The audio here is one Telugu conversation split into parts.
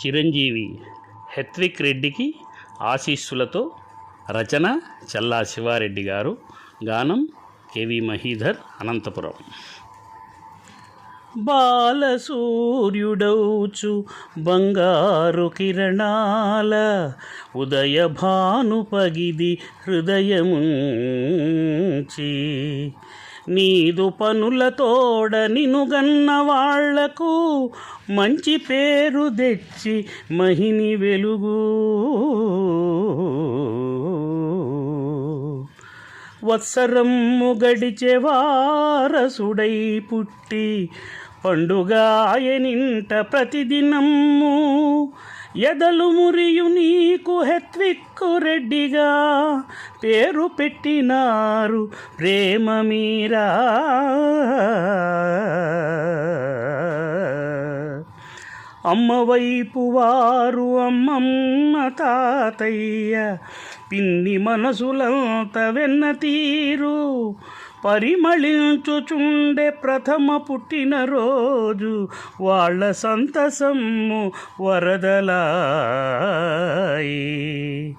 చిరంజీవి హెత్విక్ రెడ్డికి ఆశీస్సులతో రచన చల్లా శివారెడ్డి గారు. గానం కెవి మహీధర్ అనంతపురం. బాలసూర్యుడౌచు బంగారు కిరణాల ఉదయ భాను పగిది హృదయముంచి నీదు పనులతోడ నినుగన్న వాళ్ళకు మంచి పేరు తెచ్చి మహిని వెలుగు. వత్సరము గడిచే వారసుడై పుట్టి పండుగాయనింట ప్రతిదినము ఎదలు మురియు నీకు హెత్విక్కు రెడ్డిగా పేరు పెట్టినారు ప్రేమ మీరా. అమ్మ వైపు వారు అమ్మమ్మ తాతయ్య పిన్ని మనసులంత వెన్న తీరు పరిమళించుచుండే ప్రథమ పుట్టినరోజు వాళ్ళ సంతసము వరదలాయి.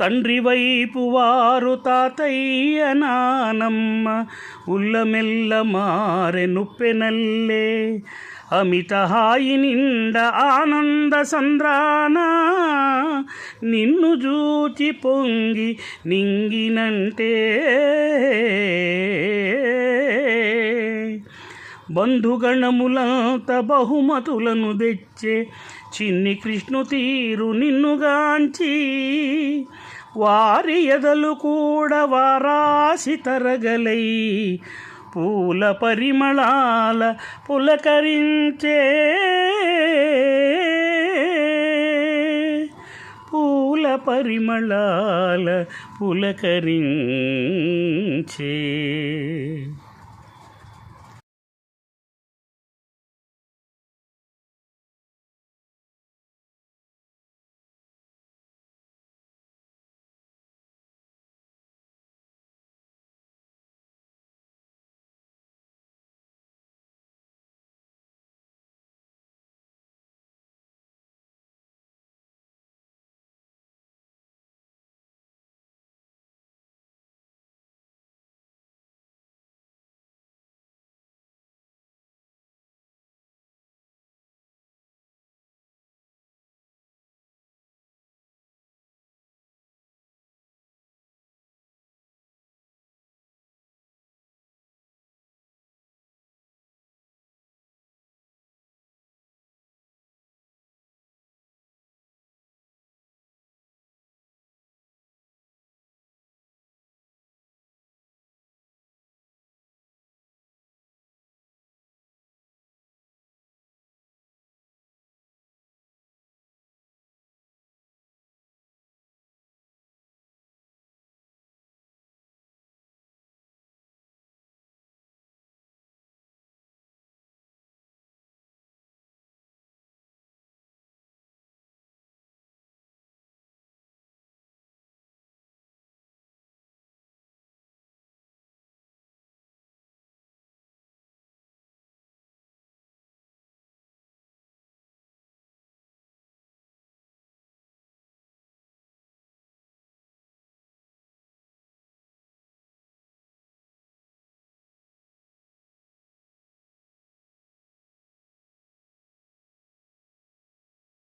తండ్రి వైపు వారు తాతయ్య నానమ్మ ఉల్లమెల్ల మారె నుప్పెనల్లే. అమిత హాయి నిండ ఆనంద సంద్రాన నిన్ను జూచి పొంగి నింగినంటే బంధుగణములంత బహుమతులను తెచ్చే చిన్ని కృష్ణు తీరు నిన్నుగాంచి వారి ఎదలు కూడా వారాసి తరగలై. పూల పరిమళాల పులకరించే. పూల పరిమళాల పులకరించే.